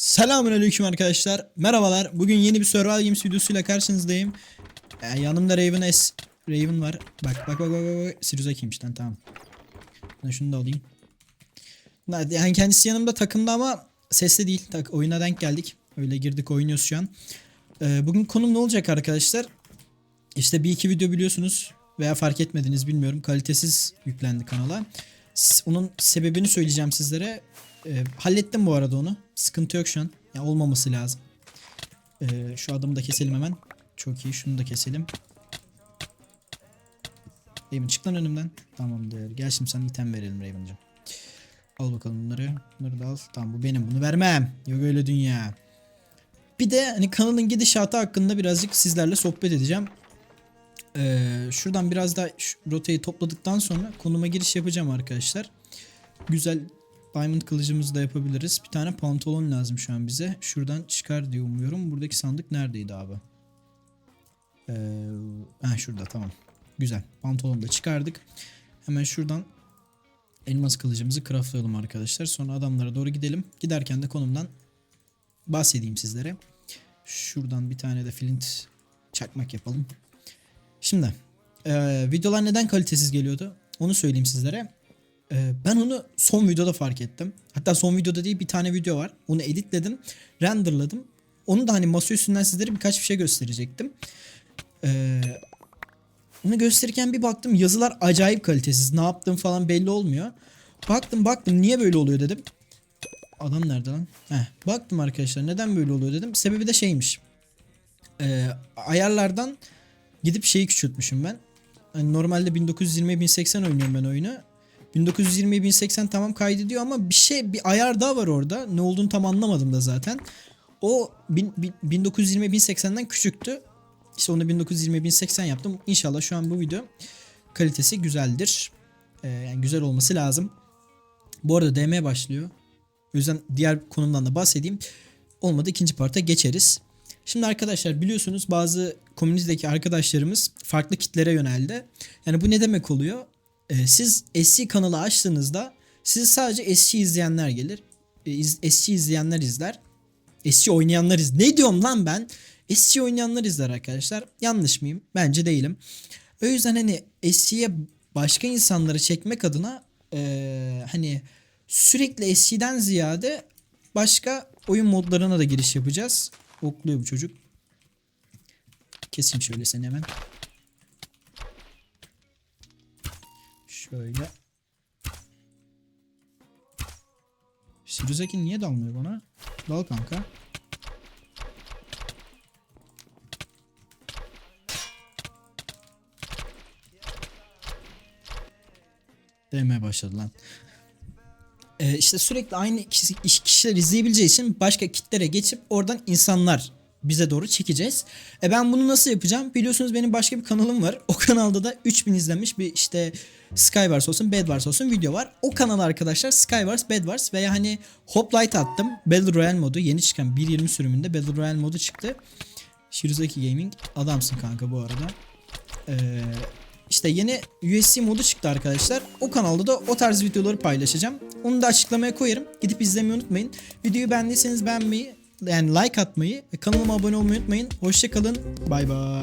Selamünaleyküm arkadaşlar. Merhabalar. Bugün yeni bir Survival Games videosuyla karşınızdayım. Ee, yanımda Raven S. Raven var. Bak bak bak bak bak. bak. Siriusakiymiş lan tamam. Ben şunu da alayım. Yani kendisi yanımda takımda ama sesli değil. Tak, oyuna denk geldik. Öyle girdik oynuyoruz şu an. Ee, bugün konum ne olacak arkadaşlar? İşte bir iki video biliyorsunuz veya fark etmediniz bilmiyorum. Kalitesiz yüklendi kanala. Onun sebebini söyleyeceğim sizlere. Ee, hallettim bu arada onu. Sıkıntı yok şu an. Ya olmaması lazım. Ee, şu adamı da keselim hemen. Çok iyi. Şunu da keselim. Raven çık lan önümden. Tamamdır. Gel şimdi sana item verelim Raven'cığım. Al bakalım bunları. Bunları da al. Tamam bu benim. Bunu vermem. Yok öyle dünya. Bir de hani kanalın gidişatı hakkında birazcık sizlerle sohbet edeceğim. Ee, şuradan biraz daha rotayı topladıktan sonra konuma giriş yapacağım arkadaşlar. Güzel diamond kılıcımızı da yapabiliriz. Bir tane pantolon lazım şu an bize. Şuradan çıkar diye umuyorum. Buradaki sandık neredeydi abi? Ee, ha şurada tamam. Güzel. Pantolonu da çıkardık. Hemen şuradan elmas kılıcımızı craftlayalım arkadaşlar. Sonra adamlara doğru gidelim. Giderken de konumdan bahsedeyim sizlere. Şuradan bir tane de flint çakmak yapalım. Şimdi e, videolar neden kalitesiz geliyordu? Onu söyleyeyim sizlere. E, ben onu son videoda fark ettim. Hatta son videoda değil bir tane video var. Onu editledim, renderladım. Onu da hani masa üstünden sizlere birkaç bir şey gösterecektim. E, onu gösterirken bir baktım yazılar acayip kalitesiz. Ne yaptığım falan belli olmuyor. Baktım baktım niye böyle oluyor dedim. Adam nerede lan? Heh, baktım arkadaşlar neden böyle oluyor dedim. Sebebi de şeymiş. E, ayarlardan gidip şeyi küçültmüşüm ben. Hani normalde 1920 1080 oynuyorum ben oyunu. 1920 1080 tamam kaydediyor ama bir şey bir ayar daha var orada. Ne olduğunu tam anlamadım da zaten. O bin- bin- 1920 1080'den küçüktü. İşte onu 1920 1080 yaptım. İnşallah şu an bu video kalitesi güzeldir. Ee, yani güzel olması lazım. Bu arada DM başlıyor. O yüzden diğer konumdan da bahsedeyim. Olmadı ikinci parta geçeriz. Şimdi arkadaşlar biliyorsunuz bazı komünitedeki arkadaşlarımız farklı kitlere yöneldi. Yani bu ne demek oluyor? Ee, siz SC kanalı açtığınızda sizi sadece SC izleyenler gelir. Ee, iz- SC izleyenler izler. SC oynayanlar iz. Ne diyorum lan ben? SC oynayanlar izler arkadaşlar. Yanlış mıyım? Bence değilim. O yüzden hani SC'ye başka insanları çekmek adına eee, hani sürekli SC'den ziyade başka oyun modlarına da giriş yapacağız. Okluyor bu çocuk. Keseyim şöyle seni hemen. Şöyle. Shirozaki niye dalmıyor bana? Dal kanka. Demeye başladı lan. Ee, işte sürekli aynı kişi, iş- kişiler izleyebileceği için başka kitlere geçip oradan insanlar bize doğru çekeceğiz. E ben bunu nasıl yapacağım? Biliyorsunuz benim başka bir kanalım var. O kanalda da 3000 izlenmiş bir işte Skywars olsun, Bedwars olsun video var. O kanal arkadaşlar Skywars, Bedwars veya hani Hoplite attım. Battle Royale modu yeni çıkan 1.20 sürümünde Battle Royale modu çıktı. Shirazaki Gaming adamsın kanka bu arada. Ee, işte yeni USC modu çıktı arkadaşlar. O kanalda da o tarz videoları paylaşacağım. Onu da açıklamaya koyarım. Gidip izlemeyi unutmayın. Videoyu beğendiyseniz beğenmeyi, yani like atmayı kanalıma abone olmayı unutmayın. Hoşçakalın. Bay bay.